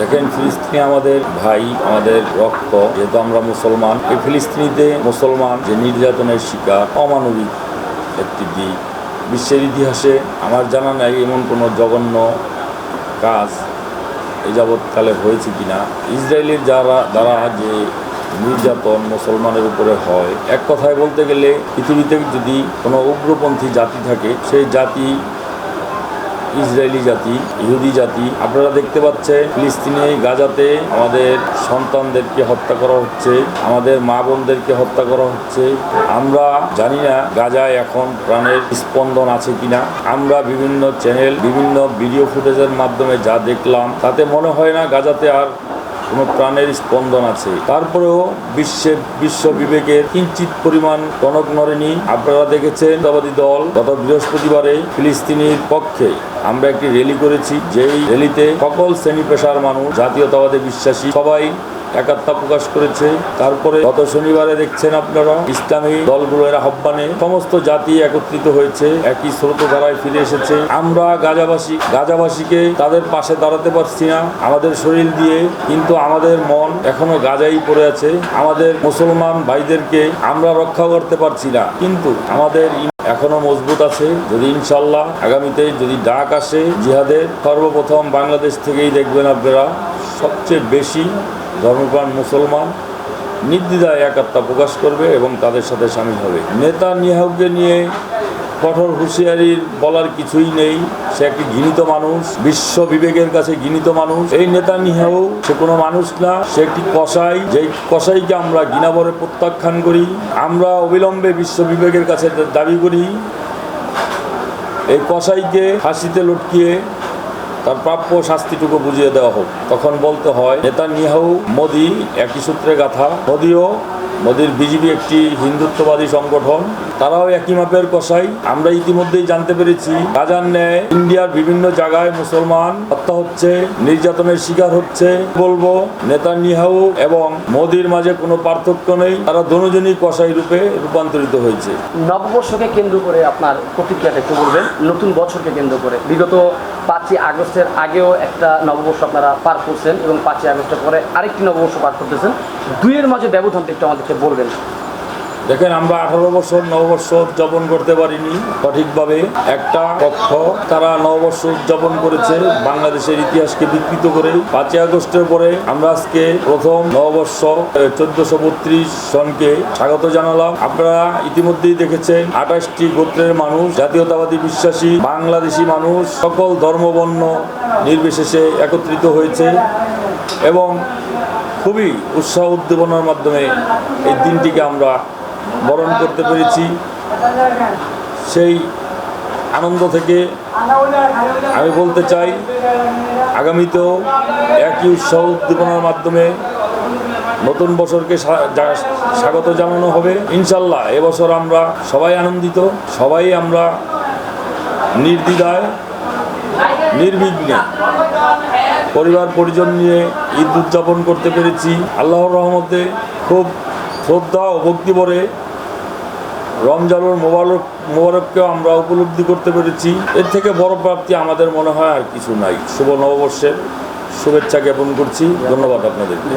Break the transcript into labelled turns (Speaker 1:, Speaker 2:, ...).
Speaker 1: দেখেন, ফিলিস্তিনি আমাদের ভাই, আমাদের রক্ত, যেহেতু আমরা মুসলমান, এই ফিলিস্তিনিতে মুসলমান যে নির্যাতনের শিকার, অমানবিক একটি দিক বিশ্বের ইতিহাসে আমার জানা নাই এমন কোনো জঘন্য কাজ এই যাবৎকালে হয়েছে কিনা। ইসরায়েলের যারা, দ্বারা যে নির্যাতন মুসলমানের উপরে হয়, এক কথায় বলতে গেলে পৃথিবীতে যদি কোনো উগ্রপন্থী জাতি থাকে, সেই জাতি ইসরায়েলি জাতি, ইহুদি জাতি, আপনারা দেখতে পাচ্ছেন ফিলিস্তিনে গাজাতে আমাদের সন্তানদেরকে হত্যা করা হচ্ছে, আমাদের মা বোনদেরকে হত্যা করা হচ্ছে। আমরা জানি না গাজায় এখন প্রাণের স্পন্দন আছে কিনা। আমরা বিভিন্ন চ্যানেল বিভিন্ন ভিডিও ফুটেজের মাধ্যমে যা দেখলাম, তাতে মনে হয় না গাজাতে আর কোনো প্রাণের স্পন্দন আছে। তারপরেও বিশ্বের বিশ্ব বিবেকের কিঞ্চিত পরিমাণ কনক নরেনি আপনারা দেখেছেন দাবাদী দল গত বৃহস্পতিবারে ফিলিস্তিনির পক্ষে। আমরা একটি র্যালি করেছি, যেই র্যালিতে সকল শ্রেণি পেশার মানুষ, জাতীয়তাবাদে বিশ্বাসী সবাই একাত্মতা প্রকাশ করেছে। তারপরে গত শনিবারে দেখছেন আপনারা, ইসলামী দলগুলোর আহ্বানে সমস্ত জাতি একত্রিত হয়েছে, একই স্রোতধারায় ফিরে এসেছে। আমরা গাজাবাসী, গাজাবাসীকে তাদের পাশে দাঁড়াতে পারছি না। আমাদের শরীর দিয়ে কিন্তু আমাদের মন এখনও গাজাই পড়ে আছে। আমাদের মুসলমান ভাইদেরকে আমরা রক্ষা করতে পারছি না। কিন্তু আমাদের এখনও মজবুত আছে। যদি ইনশাল্লাহ আগামীতে যদি ডাক আসে জিহাদের, সর্বপ্রথম বাংলাদেশ থেকেই দেখবেন আপনারা, সবচেয়ে বেশি ধর্মপ্রাণ মুসলমান নির্দ্বিধায় একাত্মা প্রকাশ করবে এবং তাদের সাথে সামিল হবে। নেতা নিহাউকে নিয়ে কঠোর হুঁশিয়ারির বলার কিছুই নেই। সে একটি ঘৃণিত মানুষ, বিশ্ব বিবেকের কাছে ঘৃণিত মানুষ। এই নেতা নিহাউ সে কোনো মানুষ না, সে একটি কসাই। যেই কসাইকে আমরা ঘৃণাবরে প্রত্যাখ্যান করি, আমরা অবিলম্বে বিশ্ব বিবেকের কাছে দাবি করি, এই কসাইকে ফাঁসিতে লটকিয়ে তার প্রাপ্য শাস্তিটুকু বুঝিয়ে দেওয়া হোক। তখন বলতে হয় নেতা নিহাউ মোদি একই সূত্রে গাথা, মোদিও, মোদির বিজেপি একটি হিন্দুত্ববাদী সংগঠন, তারাও একই মাপের কষাই আমরা ইতিমধ্যেই জানতে পেরেছি, রাজার ন্যায় ইন্ডিয়ার বিভিন্ন জায়গায় মুসলমান হত্যা হচ্ছে, নির্যাতনের শিকার হচ্ছে। বলব নেতা নিহাউ এবং মোদির মাঝে কোনো পার্থক্য নেই, তারা দুজনই কষাই রূপে রূপান্তরিত হয়েছে।
Speaker 2: নববর্ষকে কেন্দ্র করে আপনার প্রতিক্রিয়াটা একটু বলবেন, নতুন বছরকে কেন্দ্র করে। বিগত পাঁচই আগস্টের আগেও একটা নববর্ষ আপনারা পার করছেন এবং পাঁচই আগস্টের পরে আরেকটি নববর্ষ পার করতেছেন। দুইয়ের মাঝে ব্যবধানটা একটু আমাদেরকে বলবেন।
Speaker 1: দেখেন, আমরা আঠারো বছর নববর্ষ উদযাপন করতে পারিনি সঠিকভাবে। একটা পক্ষ তারা নববর্ষ উদযাপন করেছে, বাংলাদেশের ইতিহাসকে বিকৃত করে। পাঁচই আগস্টের পরে আমরা আজকে প্রথম নববর্ষ চোদ্দশো বত্রিশ সনকে স্বাগত জানালাম। আপনারা ইতিমধ্যেই দেখেছেন, আঠাশটি গোত্রের মানুষ, জাতীয়তাবাদী বিশ্বাসী, বাংলাদেশি মানুষ, সকল ধর্মবর্ণ নির্বিশেষে একত্রিত হয়েছে এবং খুবই উৎসাহ উদ্দীপনার মাধ্যমে এই দিনটিকে আমরা বরণ করতে পেরেছি। সেই আনন্দ থেকে আমি বলতে চাই আগামীতেও একই উৎসাহ উদ্দীপনার মাধ্যমে নতুন বছরকে স্বা- স্বাগত জানানো হবে। ইনশাল্লাহ এবছর আমরা সবাই আনন্দিত, সবাই আমরা নির্দ্বিধায়, নির্বিঘ্নে পরিবার পরিজন নিয়ে ঈদ উদযাপন করতে পেরেছি। আল্লাহর রহমতে খুব শ্রদ্ধা ও ভক্তি ভরে রমজানুর মোবারক মোবারককে আমরা উপলব্ধি করতে পেরেছি। এর থেকে বড় প্রাপ্তি আমাদের মনে হয় আর কিছু নাই। শুভ নববর্ষের শুভেচ্ছা জ্ঞাপন করছি। ধন্যবাদ আপনাদেরকে।